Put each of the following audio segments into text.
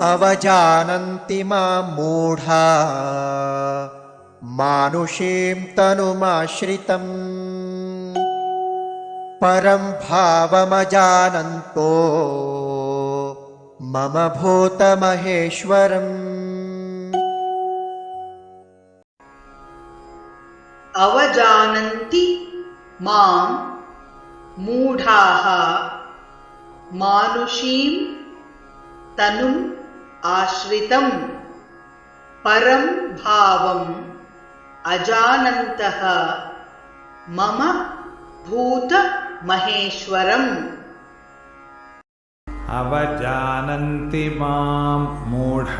अवजानन्ति माँ मूढा। मानुषीं तनुमाश्रितम्। परं भावमजानन्तो मम भूतमहेश्वरम्। अवजानन्ति माँ मूढाः। मानुषीं तनुम् आश्रितं परं भावम् अजानन्तः मम भूतमहेश्वरम्। अवजानन्ति मां मूढः।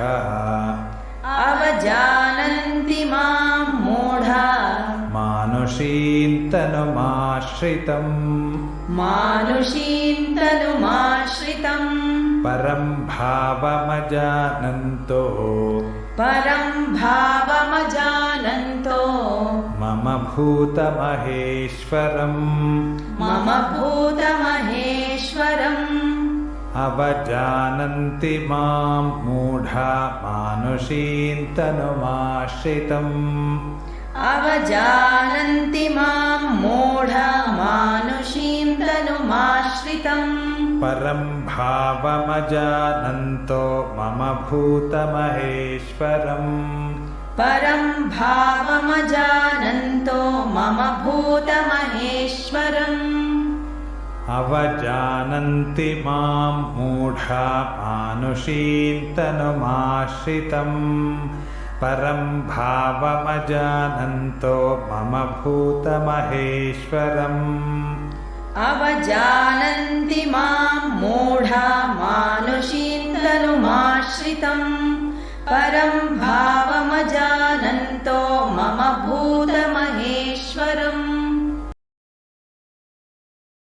अवजानन्ति मां मूढा। मानुषीं तनुमाश्रितम् मानुषीं तनुमाश्रितम् परं भावमजानन्तो। परं भावमजानन्तो। मम भूतमहेश्वरम्। मम भूतमहेश्वरम्। अवजानन्ति मां मूढा मानुषीं तनुमाश्रितम् अवजानन्ति मां मूढा मानुषीं तनुमाश्रितम् परं भावमजानन्तो मम भूतमहेश्वरम्। परं भावमजानन्तो मम भूतमहेश्वरम्। अवजानन्ति मां मूढा मानुषीं तनुमाश्रितम् परं भावमजानन्तो मम भूतमहेश्वरम् अवजानन्ति मां मूढा मानुषीन्दनुमाश्रितम्। परं भावमजानन्तो मम भूतम